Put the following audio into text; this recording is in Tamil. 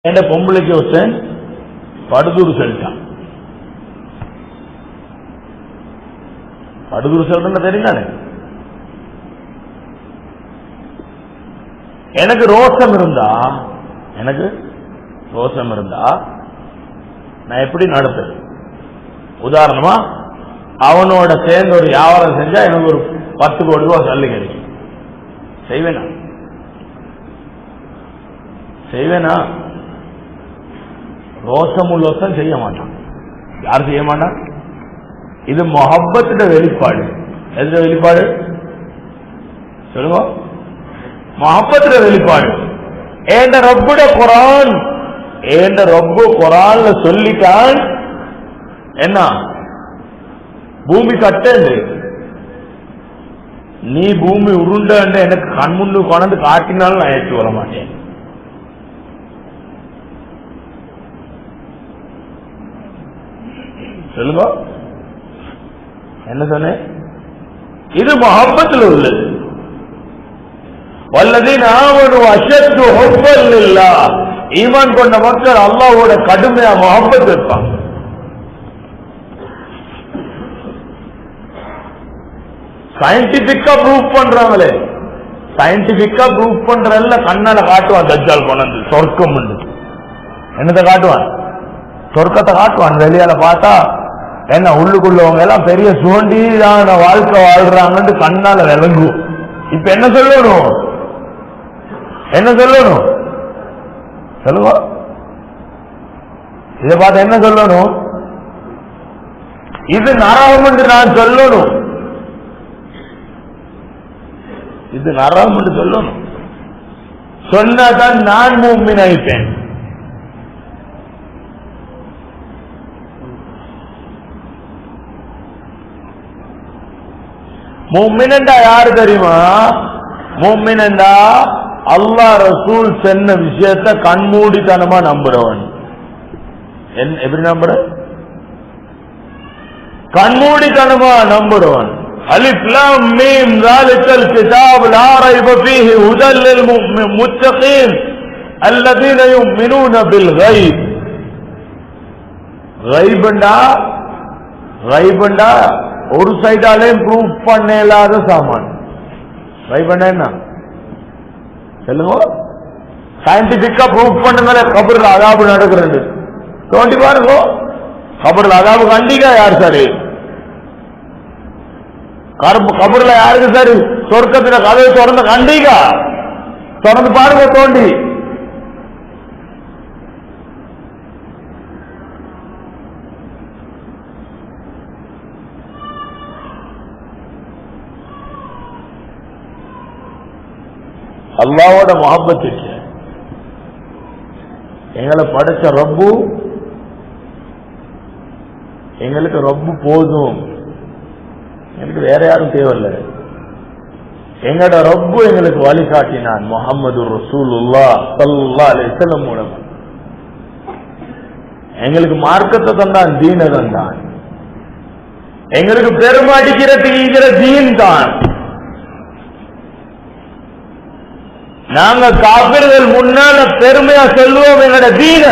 என் பொம்பளைக்கு ஒருத்தன் படுதூர் சொல்லிட்டான். படுதூர் சொல்றேன்னு தெரியுதானே எனக்கு ரோஷம் இருந்தா எனக்கு ரோஷம் இருந்தா நான் எப்படி நடத்துறது உதாரணமா அவனோட சேர்ந்து ஒரு வியாபாரம் செஞ்சா எனக்கு ஒரு பத்து கோடி ரூபாய் சல்லி கிடைக்கும். செய்வேனா? செய்வேனா? ரோஷம் உள்ளோசம் செய்ய மாட்டான். யார் செய்ய மாட்டான்? இது மொஹப்பத்திட வெளிப்பாடு. எந்த வெளிப்பாடு? சொல்லுங்க. மொஹப்பத்திட வெளிப்பாடு. ஏண்ட ரப்புட குரான் ஏண்ட ரப்பு குரான்ல சொல்லிட்டான் என்ன? பூமி கட்டண்டு. நீ பூமி உருண்டு எனக்கு கண்முன்னு கொண்டு காட்டினாலும் நான் ஏற்று வர மாட்டேன். சொல்லுங்க. என்ன சொன்னேன்? இது மொஹப்பத்தில் உள்ளது. வல்லதீன் ஆவனு அஷத்து ஹொப்பல் இல்லா ஈமான் கொண்ட மக்கள் அல்லாவோட கடுமையா மொஹப்பத் இருப்பாங்க சயின்டிபிக்கா ப்ரூவ் பண்றாங்களே. சயின்டிபிக்கா ப்ரூவ் பண்றல்ல கண்ணால காட்டுவான் தஜ்ஜால் கொண்டு சொர்க்கம் உண்டு. என்னத்தை காட்டுவான்? சொர்க்கத்தை காட்டுவான் வெளியால பார்த்தா என்ன உள்ளுக்குள்ளவங்க எல்லாம் பெரிய சுவண்டியான வாழ்க்கை வாழ்றாங்கன்னு கண்ணால விளங்குவோம் இப்ப என்ன சொல்லணும்? என்ன சொல்லணும்? சொல்லுவா இதை பார்த்து என்ன சொல்லணும்? இது நரகம் என்று நான் சொல்லணும். இது நரகம் என்று சொல்லணும். சொன்னதான் நான் மூமின் ஆயிட்டேன் மொம்மினண்டா யாரு தெரியுமா? மொம்மினண்டா அல்லா ரசூல் சொன்ன விஷயத்த கண்மூடித்தனமா நம்புறவன். எப்படி நம்புற? கண்மூடித்தனமா நம்புறவன். அலிப்லாம் மீம் ذلكல் கிதாப் லா ரைப ஃபீஹி ஹுதல் லில் முத்தகீன் அல்லதீன யுமினூன பில் ஒரு சைடாலையும் ப்ரூவ் பண்ண இல்லாத சாமான். ட்ரை பண்ண சொல்லுங்க. சயின்டிபிக்கா ப்ரூவ் பண்ணுங்க கபர்ல அதாபு நடக்கிறது. தோண்டி பாருங்க. கபர்ல அதாபு கண்டிக்கா யார் சரி கருப்பு கபர்ல யாருக்கு சரி சொர்க்கத்துல கதவை திறந்து கண்டிக்கா. திறந்து பாருங்க தோண்டி. அல்லாவோட மொஹப்பத் இருக்கு. எங்களை படைச்ச ரப்பு எங்களுக்கு ரப்பு போதும். எங்களுக்கு வேற யாரும் தேவையில்லை. எங்களோட ரப்பு எங்களுக்கு வழிகாட்டினான் முகமது ரசூலுல்லா சல்லா அலிசல்லம் மூலம். எங்களுக்கு மார்க்கத்தை தந்தான் தீன தந்தான். எங்களுக்கு பெருமாடிக்கிற தீங்கிற தீன் தான். நாங்க காப்பிர்கள் முன்னால பெருமையா சொல்லுவோம் எங்களோட தீன